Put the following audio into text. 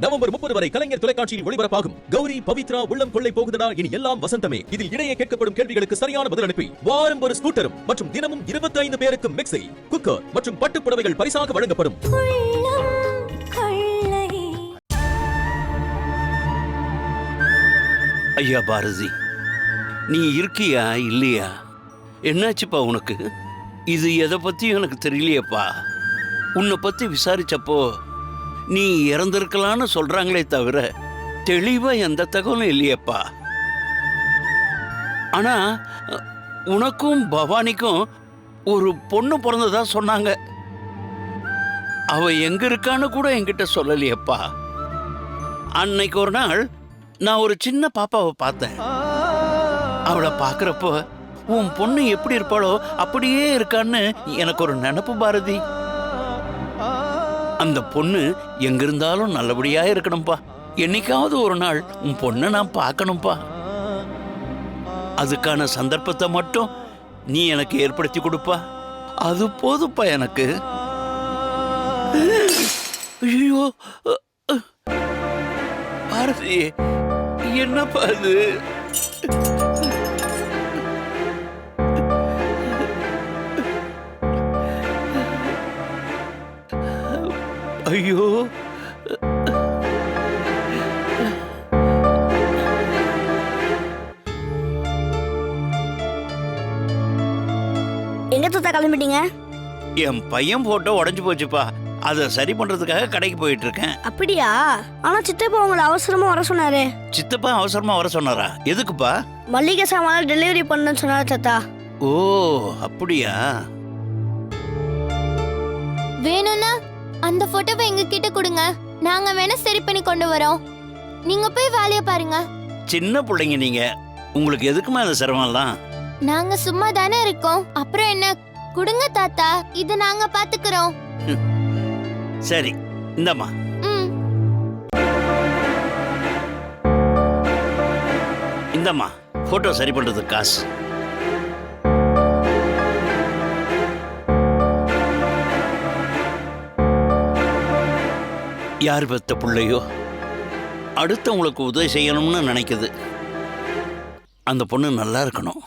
November முப்பது வரை கலைஞர் தொலைக்காட்சியில் ஒளிபரப்பாகும். கௌரி பவித்ரா உள்ளம் கொள்ளை போகுதடா இனி எல்லாம் வசந்தமே. இதில் இடையே கேட்கப்படும் கேள்விகளுக்கு சரியான பதில் அனுப்பி வாரம் ஒரு ஸ்கூட்டரும் மற்றும் தினமும் இருபத்தி ஐந்து பேருக்கு மிக்சி குக்கர் மற்றும் பட்டு புடவைகள் பரிசாக வழங்கப்படும். ஐயா பாரதி நீ இருக்கியா இல்லையா? என்னாச்சுப்பா உனக்கு? இது எதை பத்தியும் எனக்கு தெரியலையேப்பா. உன்னை பத்தி விசாரிச்சப்போ நீ இறந்திருக்கலான்னு சொல்றாங்களே தவிர தெளிவா எந்த தகவலும் இல்லையேப்பா. ஆனா உனக்கும் பவானிக்கும் ஒரு பொண்ணு பிறந்ததா சொன்னாங்க. அவ எங்க இருக்கான்னு கூட என்கிட்ட சொல்லலையேப்பா. அன்னைக்கு ஒரு நாள் நான் ஒரு சின்ன பாப்பாவை பார்த்தேன். அவளை பார்க்குறப்போ உன் பொண்ணு எப்படி இருப்பாளோ அப்படியே இருக்கான்னு எனக்கு ஒரு நினப்பு பாரதி. அந்த பொண்ணு எங்கிருந்தாலும் நல்லபடியா இருக்கணும்பா. என்னைக்காவது ஒரு நாள் உன் பொண்ணை நான் பார்க்கணும்பா. அதுக்கான சந்தர்ப்பத்தை மட்டும் நீ எனக்கு ஏற்படுத்தி கொடுப்பா. அது போதுப்பா எனக்கு. ஐயோ பாரதி என்னப்பா அது? ஐயோ. எங்க தாத்தா கிளம்பிட்டீங்க? என் பையன் போட்டோ உடைஞ்சு போச்சுப்பா. அதை சரி பண்றதுக்காக கடைக்கு போயிட்டு இருக்கேன் அப்படியா? ஆனா சித்தப்பா உங்களை அவசரமா வர சொன்னாரு. சித்தப்பா அவசரமா வர சொன்னாரா? எதுக்குப்பா? மல்லிகை சாமான் டெலிவரி பண்ணணும்னு சொன்னாரு தாத்தா? ஓ அப்படியா? வேணும்னா அந்த போட்டோவை எங்க கிட்ட கொடுங்க. நாங்க வேணா சரி பண்ணி கொண்டு வரோம். நீங்க போய் வேலைய பாருங்க. சின்ன பிள்ளைங்க நீங்க. உங்களுக்கு எதுக்குமா அந்த சிரமம்லாம்? நாங்க சும்மா தானே இருக்கோம். அப்புறம் என்ன? கொடுங்க தாத்தா. இது நாங்க பாத்துக்கிறோம். சரி இந்தாம்மா. இந்தாம்மா. போட்டோ சரி பண்றதுக்கு காசு. யார் பெத்த பிள்ளையோ? அடுத்தவங்களுக்கு உதவி செய்யணும்னு நினைக்குது. அந்த பொண்ணு நல்லா இருக்கணும்.